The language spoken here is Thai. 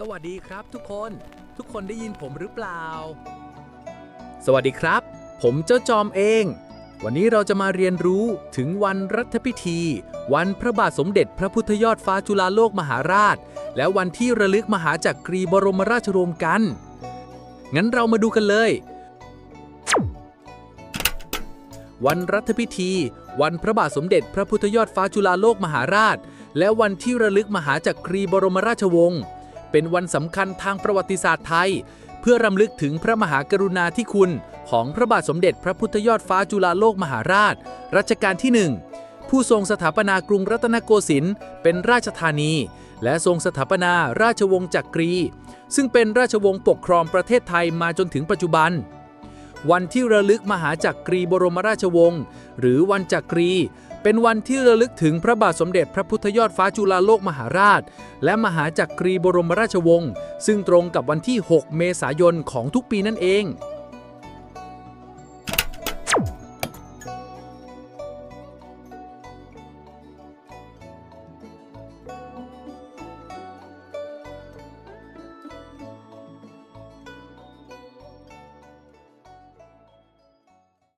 สวัสดีครับทุกคน ทุกคนได้ยินผมหรือเปล่า สวัสดีครับ ผมเจ้าจอมเอง วันนี้เราจะมาเรียนรู้ถึงวันรัฐพิธี วันพระบาทสมเด็จพระพุทธยอดฟ้าจุฬาโลกมหาราช และวันที่ระลึกมหาจักรีบรมราชโรงกัน งั้นเรามาดูกันเลย วันรัฐพิธี วันพระบาทสมเด็จพระพุทธยอดฟ้าจุฬาโลกมหาราช และวันที่ระลึกมหาจักรีบรมราชวงศ์ เป็นวันสำคัญทางประวัติศาสตร์ไทย เพื่อรำลึกถึงพระมหากรุณาธิคุณ ของพระบาทสมเด็จพระพุทธยอดฟ้าจุฬาโลกมหาราช รัชกาลที่หนึ่งผู้ทรงสถาปนากรุงรัตนโกสินทร์เป็นราชธานี และทรงสถาปนาราชวงศ์จักรี ซึ่งเป็นราชวงศ์ปกครองประเทศไทยมาจนถึงปัจจุบัน วันที่ระลึกมหาจักรีบรมราชวงศ์หรือวันจักรี เป็นวันที่ระลึกถึงพระบาทสมเด็จพระพุทธยอดฟ้าจุฬาโลกมหาราช และมหาจักรีบรมราชวงศ์ซึ่งตรงกับวันที่ 6 เมษายนของทุกปีนั่นเอง